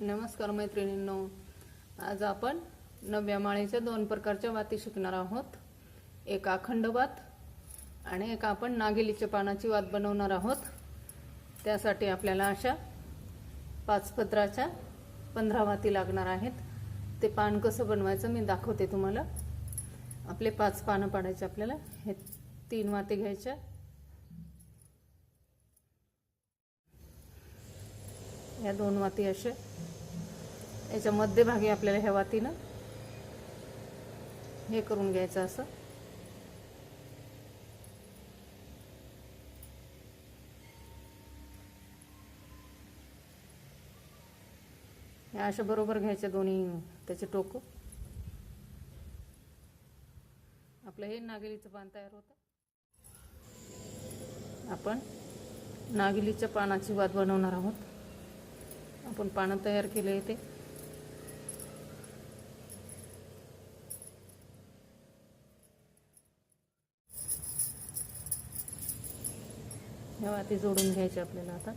नमस्कार मैत्रिणींनो. आज आपण नव्या माळेच्या दोन प्रकारच्या वाती शिकणार आहोत. एक अखंड वात आणि एक आपण नागिलीच्या पानाची वात बनवणार आहोत. त्यासाठी आपल्याला अशा पाच पत्राच्या पंधरा वाती लागणार आहेत. ते पान कसं बनवायचं मी दाखवते तुम्हाला. आपले पाच पानं पाडायचे आपल्याला. हे तीन वाती घ्यायच्या. या दोन वाती असे याच्या मध्यभागी आपल्याला ह्या वातीनं हे करून घ्यायचं असं. अशा बरोबर घ्यायच्या दोन्ही त्याचे टोक. आपलं हे नागिलीचं पान तयार होतं. आपण नागिलीच्या पानाची वात बनवणार आहोत. आपण पानं तयार केले ते. ह्या वाती जोडून घ्यायची आपल्याला आता.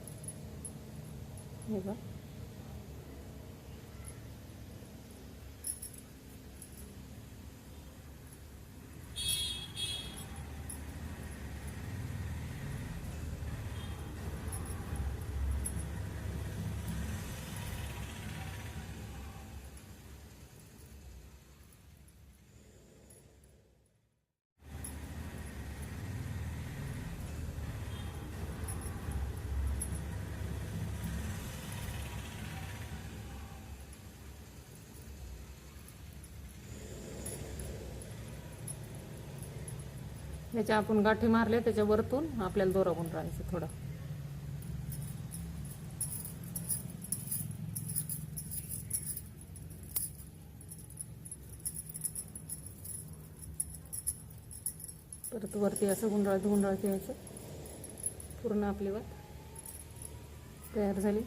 हे बघ. याच्या आपण गाठी मारल्या त्याच्या वरतून आपल्याला दोरा राहायचं थोडं. परत वरती असं गुंडाळ गुंडाळ घ्यायचं पूर्ण आपली वात तयार झाली.